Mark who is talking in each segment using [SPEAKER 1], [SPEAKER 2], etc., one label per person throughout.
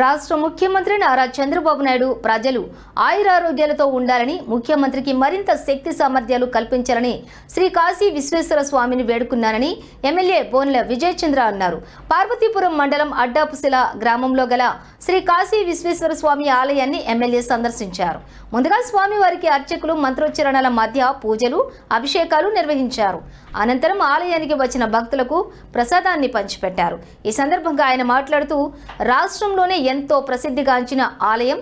[SPEAKER 1] రాష్ట్ర ముఖ్యమంత్రి నారా చంద్రబాబు నాయుడు ప్రజలు ఆయురారోగ్యాలతో ఉండాలని ముఖ్యమంత్రికి మరింత శక్తి సామర్థ్యాలు కల్పించాలని శ్రీ కాశీ విశ్వేశ్వర స్వామిని వేడుకున్నానని ఎమ్మెల్యే బోన్ల విజయచంద్ర అన్నారు. పార్వతీపురం మండలం అడ్డాపుశిల గ్రామంలో గల శ్రీ కాశీ విశ్వేశ్వర స్వామి ఆలయాన్ని ఎమ్మెల్యే సందర్శించారు. ముందుగా స్వామివారికి అర్చకులు మంత్రోచ్చరణల మధ్య పూజలు అభిషేకాలు నిర్వహించారు. అనంతరం ఆలయానికి వచ్చిన భక్తులకు ప్రసాదాన్ని పంచిపెట్టారు. ఈ సందర్భంగా ఆయన మాట్లాడుతూ రాష్ట్రంలోనే ఎంతో ప్రసిద్ధిగాంచిన ఆలయం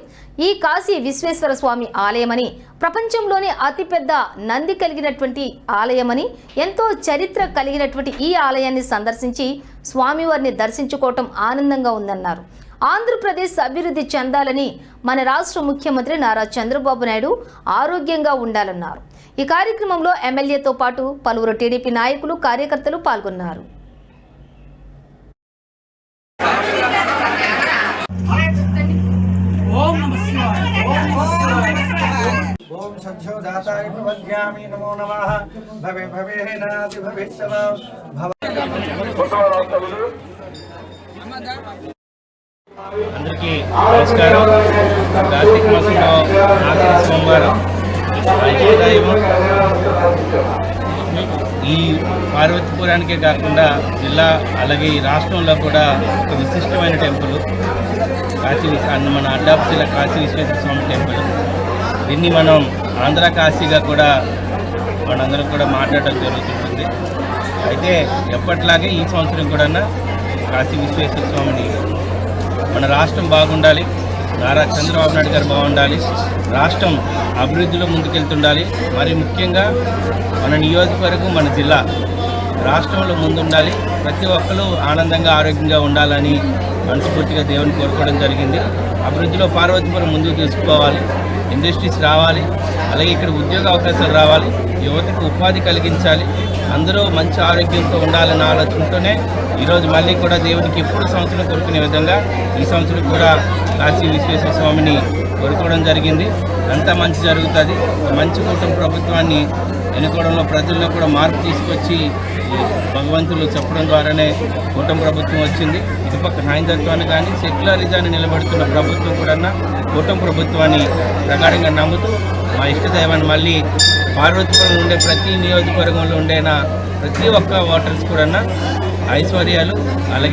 [SPEAKER 1] ఈ కాశీ విశ్వేశ్వర స్వామి ఆలయమని ప్రపంచంలోనే అతిపెద్ద నంది కలిగినటువంటి ఆలయమని ఎంతో చరిత్ర కలిగినటువంటి ఈ ఆలయాన్ని సందర్శించి స్వామివారిని దర్శించుకోవటం ఆనందంగా ఉందన్నారు. ఆంధ్రప్రదేశ్ అభివృద్ధి చెందాలని మన రాష్ట్ర ముఖ్యమంత్రి నారా చంద్రబాబు నాయుడు ఆరోగ్యంగా ఉండాలన్నారు. ఈ కార్యక్రమంలో ఎమ్మెల్యేతో పాటు పలువురు టీడీపీ నాయకులు కార్యకర్తలు పాల్గొన్నారు.
[SPEAKER 2] ఓం
[SPEAKER 3] అందరికీ నమస్కారం. కార్తీక మాసంలో ఆఖరి సోమవారం. ఈ పార్వతీపురానికే కాకుండా జిల్లా అలాగే ఈ రాష్ట్రంలో కూడా ఒక విశిష్టమైన టెంపుల్. కాశీ అన్న మన అడ్డాపుల కాశీ విశ్వేశ్వర స్వామి టెంపుల్. దీన్ని మనం ఆంధ్ర కాశీగా కూడా మనందరం కూడా మాట్లాడడం జరుగుతుంటుంది అయితే ఎప్పట్లాగే ఈ సంవత్సరం కూడా కాశీ విశ్వేశ్వర స్వామిని మన రాష్ట్రం బాగుండాలి. నారా చంద్రబాబు నాయుడు గారు బాగుండాలి. రాష్ట్రం అభివృద్ధిలో ముందుకెళ్తుండాలి. మరి ముఖ్యంగా మన నియోజకవర్గం మన జిల్లా రాష్ట్రంలో ముందుండాలి. ప్రతి ఒక్కరూ ఆనందంగా ఆరోగ్యంగా ఉండాలని మనస్ఫూర్తిగా దేవుని కోరుకోవడం జరిగింది. అభివృద్ధిలో పార్వతీపురం ముందుకు తీసుకోవాలి ఇండస్ట్రీస్ రావాలి అలాగే ఇక్కడ ఉద్యోగ అవకాశాలు రావాలి యువతకు ఉపాధి కలిగించాలి అందరూ మంచి ఆరోగ్యంతో ఉండాలన్న ఆలోచనతోనే ఈరోజు మళ్ళీ కూడా దేవునికి ఎప్పుడు సంవత్సరం కోరుకునే విధంగా ఈ సంవత్సరం కూడా కాశీ విశ్వేశ్వర స్వామిని కోరుకోవడం జరిగింది. అంతా మంచి జరుగుతుంది. మంచి కోసం ప్రభుత్వాన్ని ఎన్నుకోవడంలో ప్రజల్లో కూడా మార్పు తీసుకొచ్చి భగవంతులు చెప్పడం ద్వారానే కూటమి ప్రభుత్వం వచ్చింది. ఇటుపక్క హైందత్వాన్ని కానీ సెక్యులరిజాన్ని నిలబెడుతున్న ప్రభుత్వం కూడా కూటమి ప్రభుత్వాన్ని ప్రగాఢంగా నమ్ముతూ మా ఇష్టదైవాన్ని మళ్ళీ పార్వతీపురం ఉండే ప్రతి నియోజకవర్గంలో ఉండేన ప్రతి ఒక్క ఓటర్స్ కూడా ఐశ్వర్యాలు అలాగే